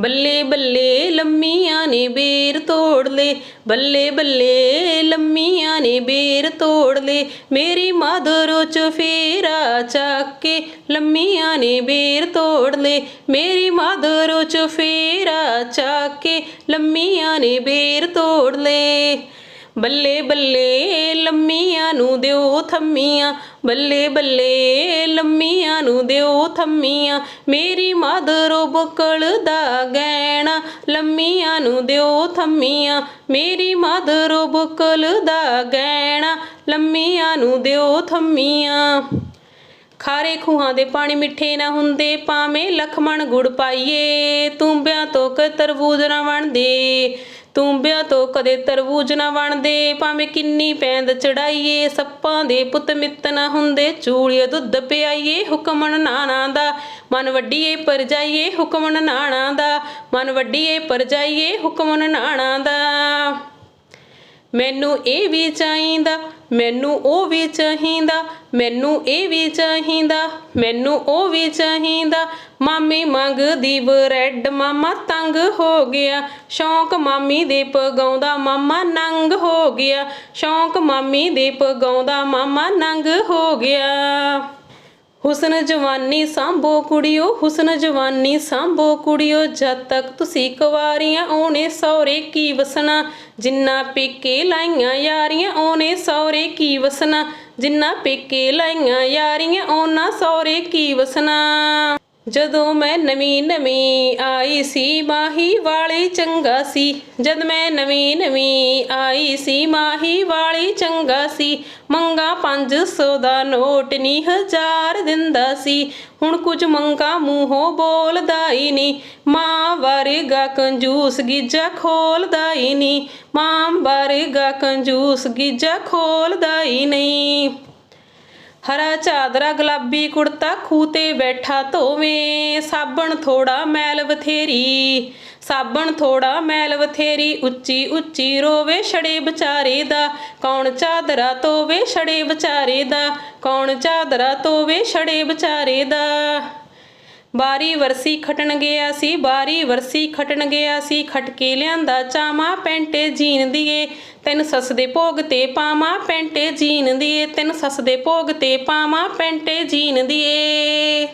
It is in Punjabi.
ਬੱਲੇ ਬੱਲੇ ਲੰਮੀਆਂ ਨੇ ਬੇਰ ਤੋੜ ਲੈ ਬੱਲੇ ਬੱਲੇ ਲੰਮੀਆਂ ਨੇ ਬੇਰ ਤੋੜ ਲੈ ਮੇਰੀ ਮਾਦਰੋ ਚ ਫੇਰਾ ਚੱਕ ਕੇ ਲੰਮੀਆਂ ਨੇ ਬੇਰ ਤੋੜ ਲੈ ਮੇਰੀ ਮਾਦਰੋ ਚ ਫੇਰਾ ਚੱਕ ਕੇ ਲੰਮੀਆਂ ਨੇ ਬੇਰ ਤੋੜ ਲੈ ਬੱਲੇ ਬੱਲੇ ਲੰਮੀਆਂ ਨੂੰ ਦਿਓ ਥੰਮੀਆਂ, ਬੱਲੇ ਬੱਲੇ ਲੰਮੀਆਂ ਨੂੰ ਦਿਓ ਥੰਮੀਆਂ, ਮੇਰੀ ਮਾਦਰੋ ਬੁਕਲ ਦਾ ਗਹਿਣਾ, ਲੰਮੀਆਂ ਨੂੰ ਦਿਓ ਥੰਮੀਆਂ, ਮੇਰੀ ਮਾਦਰੋ ਬੁਕਲ ਦਾ ਗਹਿਣਾ, ਲੰਮੀਆਂ ਨੂੰ ਦਿਓ ਥੰਮੀਆਂ। ਖਾਰੇ ਖੂਹਾਂ ਦੇ ਪਾਣੀ ਮਿੱਠੇ ਨਾ ਹੁੰਦੇ ਪਾਵੇਂ ਲਖਮਣ ਗੁੜ ਪਾਈਏ ਤੂੰਬਿਆਂ ਤੋਂ ਕ ਤਰਬੂਜ ਨਾ ਬਣਦੇ। ਤੂੰਬਿਆਂ ਤੋਂ ਕਦੇ ਤਰਬੂਜ ਨਾ ਬਣਦੇ ਭਾਵੇਂ ਕਿੰਨੀ ਪੈਂਦ ਚੜਾਈਏ, ਸੱਪਾਂ ਦੇ ਪੁੱਤ ਮਿੱਤ ਨਾ ਹੁੰਦੇ ਚੂੜੀਏ ਦੁੱਧ ਪਿਆਈਏ ਹੁਕਮਨ ਨਾਣਾ ਦਾ। ਮਨ ਵੱਡੀਏ ਪਰ ਜਾਈਏ ਹੁਕਮਨ ਨਾਣਾ ਦਾ। ਮਨ ਵੱਡੀਏ ਪਰ ਜਾਈਏ ਹੁਕਮਨ ਨਾਣਾ ਦਾ। ਮੈਨੂੰ ਇਹ ਵੀ ਚਾਹੀਦਾ, ਮੈਨੂੰ ਉਹ ਵੀ ਚਾਹੀਦਾ, ਮੈਨੂੰ ਇਹ ਵੀ ਚਾਹੀਦਾ, ਮੈਨੂੰ ਉਹ ਵੀ ਚਾਹੀਦਾ। ਮਾਮੀ ਮੰਗਦੀ ਬਰੈਡ, ਮਾਮਾ ਤੰਗ ਹੋ ਗਿਆ। ਸ਼ੌਂਕ ਮਾਮੀ ਦੇ ਪਗਾਉਂਦਾ ਮਾਮਾ ਨੰਗ ਹੋ ਗਿਆ। ਸ਼ੌਂਕ ਮਾਮੀ ਦੇ ਪਗਾਉਂਦਾ ਮਾਮਾ ਨੰਗ ਹੋ ਗਿਆ। ਹੁਸਨ ਜਵਾਨੀ ਸਾਂਭੋ ਕੁੜੀਓ, ਹੁਸਨ ਜਵਾਨੀ ਸਾਂਭੋ ਕੁੜੀਓ, ਜਦ ਤੱਕ ਤੁਸੀਂ ਕੁਵਾਰੀਆਂ ਓਨੇ ਸੌਰੇ ਕੀ ਵਸਣਾ? ਜਿੰਨਾ ਪੇਕੇ ਲਾਈਆਂ ਯਾਰੀਆਂ ਓਨੇ ਸੌਰੇ ਕੀ ਵਸਣਾ? ਜਿੰਨਾ ਪੇਕੇ ਲਾਈਆਂ ਯਾਰੀਆਂ ਓਨਾ ਸੌਰੇ ਕੀ ਵਸਣਾ? ਜਦੋਂ ਮੈਂ ਨਵੀਂ ਨਵੀਂ ਆਈ ਸੀ, ਮਾਹੀ ਵਾਲੀ ਚੰਗਾ ਸੀ। ਜਦ ਮੈਂ ਨਵੀਂ ਨਵੀਂ ਆਈ ਸੀ, ਮਾਹੀ ਵਾਲੀ ਚੰਗਾ ਸੀ। ਮੰਗਾ 500 ਦਾ ਨੋਟ ਨਹੀਂ ਹਜ਼ਾਰ ਦਿੰਦਾ ਸੀ। ਹੁਣ ਕੁਝ ਮੰਗਾ ਮੂੰਹੋਂ ਬੋਲਦਾ ਹੀ ਨਹੀਂ ਮਾਂ ਵਰਗਾ ਕੰਜੂਸ ਗਿੱਜਾ ਖੋਲਦਾ ਹੀ ਨਹੀਂ ਮਾਂ ਵਰਗਾ ਕੰਜੂਸ ਗਿੱਜਾ ਖੋਲਦਾ ਹੀ ਨਹੀਂ। ਹਰਾ ਚਾਦਰਾ, ਗੁਲਾਬੀ ਕੁੜਤਾ ਖੂਹ ਤੇ ਬੈਠਾ ਧੋਵੇਂ। ਸਾਬਣ ਥੋੜਾ ਮੈਲ ਬਥੇਰੀ, ਸਾਬਣ ਥੋੜਾ ਮੈਲ ਬਥੇਰੀ, ਉੱਚੀ ਉੱਚੀ ਰੋਵੇ ਛੜੇ ਵਿਚਾਰੇ ਦਾ। ਕੌਣ ਚਾਦਰਾ ਧੋਵੇ ਛੜੇ ਵਿਚਾਰੇ ਦਾ, ਕੌਣ ਚਾਦਰਾ ਧੋਵੇ ਛੜੇ ਵਿਚਾਰੇ ਦਾ। ਬਾਰੀ ਵਰਸੀ ਖਟਣ ਗਿਆ ਸੀ, ਬਾਰੀ ਵਰਸੀ ਖਟਣ ਗਿਆ ਸੀ, ਖਟਕੇ ਲਿਆਂਦਾ ਚਾਮਾ ਪੈਂਟੇ ਜੀਨ ਦੀਏ। ਤੈਨੂੰ ਸੱਸ ਦੇ ਭੋਗ ਤੇ ਪਾਵਾਂ, ਪੈਂਟੇ ਜੀਨ ਦੀਏ। ਤੈਨੂੰ ਸੱਸ ਦੇ ਭੋਗ ਤੇ ਪਾਵਾਂ, ਪੈਂਟੇ ਜੀਨ ਦੀਏ।